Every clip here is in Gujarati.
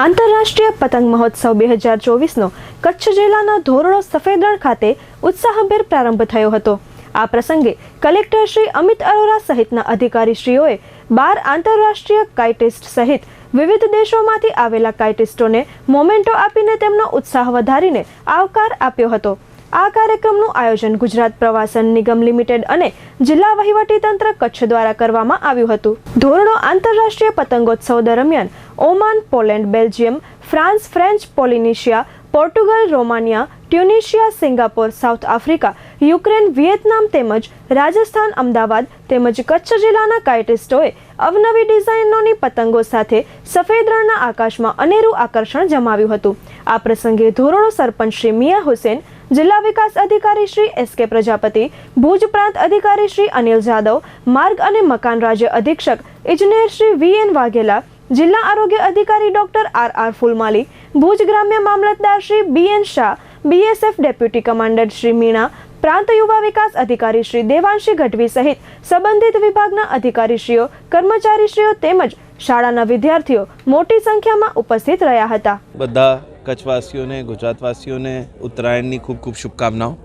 આંતરરાષ્ટ્રીય પતંગ મહોત્સવ બે હજાર ચોવીસનો કચ્છ જિલ્લાના ધોરડો સફેદ રણ ખાતે ઉત્સાહભેર પ્રારંભ થયો હતો. આ પ્રસંગે કલેક્ટર શ્રી અમિત અરોરા સહિતના અધિકારીશ્રીઓએ બાર આંતરરાષ્ટ્રીય કાઇટિસ્ટ સહિત વિવિધ દેશોમાંથી આવેલા કાઇટિસ્ટોને મોમેન્ટો આપીને તેમનો ઉત્સાહ વધારીને આવકાર આપ્યો હતો. આ કાર્યક્રમનું આયોજન ગુજરાત પ્રવાસન નિગમ લિમિટેડ અને જિલ્લા વહીવટીતંત્ર કચ્છ દ્વારા કરવામાં આવ્યું હતું. ધોરડો આંતરરાષ્ટ્રીય પતંગોત્સવ દરમિયાન Oman, Poland, Belgium, France, French, Polynesia, Portugal, Romania, Tunisia, Singapore, South Africa, Ukraine, Vietnam તેમજ રાજસ્થાન, અમદાવાદ તેમજ કચ્છ જિલ્લાના કાઇટિસ્ટોએ અવનવી ડિઝાઇનોની પતંગો સાથે સફેદ રણના આકાશમાં અનેરું આકર્ષણ જમાવ્યું હતું. આ પ્રસંગે ધોરણો સરપંચ શ્રી મિયા હુસેન જિલ્લા વિકાસ અધિકારી શ્રી એસ કે પ્રજાપતિ, ભુજ પ્રાંત અધિકારી શ્રી અનિલ જાદવ, માર્ગ અને મકાન રાજ્ય અધિક્ષક ઇજનેર શ્રી વી એન વાઘેલા, જિલ્લા આરોગ્ય અધિકારી doctor R R Fulmali, Bhuj ગ્રામ્ય મામલતદાર Shri B N Shah BSF deputy commander Shri Meena, પ્રાંત યુવા વિકાસ અધિકારી શ્રી દેવાંશી ગઢવી સહિત સંબંધિત વિભાગના અધિકારીશ્રીઓ, કર્મચારીશ્રીઓ તેમજ શાળાના વિદ્યાર્થીઓ મોટી સંખ્યામાં ઉપસ્થિત રહ્યા હતા. બધા કચ્છવાસીઓને, ગુજરાતવાસીઓને ઉત્તરાયણની ખૂબ ખૂબ શુભકામનાઓ.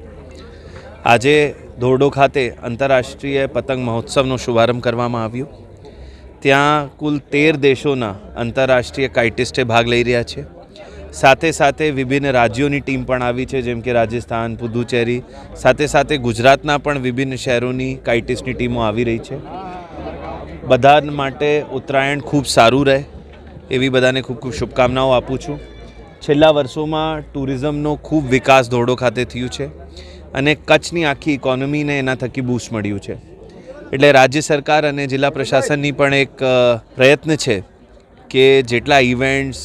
આજે ધોરડો ખાતે આંતરરાષ્ટ્રીય પતંગ મહોત્સવનો શુભારંભ કરવામાં આવ્યો. ત્યાં કુલ તેર દેશોના આંતરરાષ્ટ્રીય કાઇટિસ્ટે ભાગ લઈ રહ્યા છે. સાથે સાથે વિભિન્ન રાજ્યોની ટીમ પણ આવી છે, જેમ કે રાજસ્થાન, પુદુચેરી. સાથે સાથે ગુજરાતના પણ વિભિન્ન શહેરોની કાઇટિસ્ટની ટીમો આવી રહી છે. બધા માટે ઉત્તરાયણ ખૂબ સારું રહે. એવી બધાને ખૂબ ખૂબ શુભકામનાઓ આપું છું. છેલ્લા વર્ષોમાં ટુરિઝમનો ખૂબ વિકાસ ધોરડો ખાતે થયું છે અને કચ્છની આખી ઇકોનોમીને એના થકી બૂસ્ટ મળ્યું છે. એટલે રાજ્ય સરકાર અને જિલ્લા પ્રશાસનની પણ એક પ્રયત્ન છે કે જેટલા ઇવેન્ટ્સ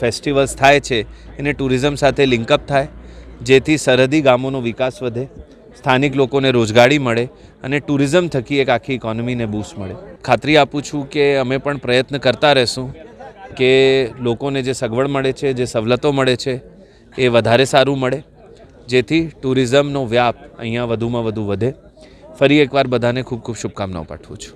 ફેસ્ટિવલ્સ થાય છે, એને ટુરિઝમ સાથે લિંકઅપ થાય, જેથી સરહદી ગામોનો વિકાસ વધે, સ્થાનિક લોકોને રોજગારી મળે અને ટુરિઝમ થકી એક આખી ઇકોનોમીને બૂસ્ટ મળે. ખાતરી આપું છું કે અમે પણ પ્રયત્ન કરતા રહેશું. કે લોકોને જે સગવડ મળે છે, જે સવલતો મળે છે, એ વધારે સારું મળે. જેથી ટુરિઝમનો વ્યાપ અહીંયા વધુમાં વધુ વધે. ફરી એકવાર બધાને ખૂબ ખૂબ શુભકામનાઓ પાઠવું છું.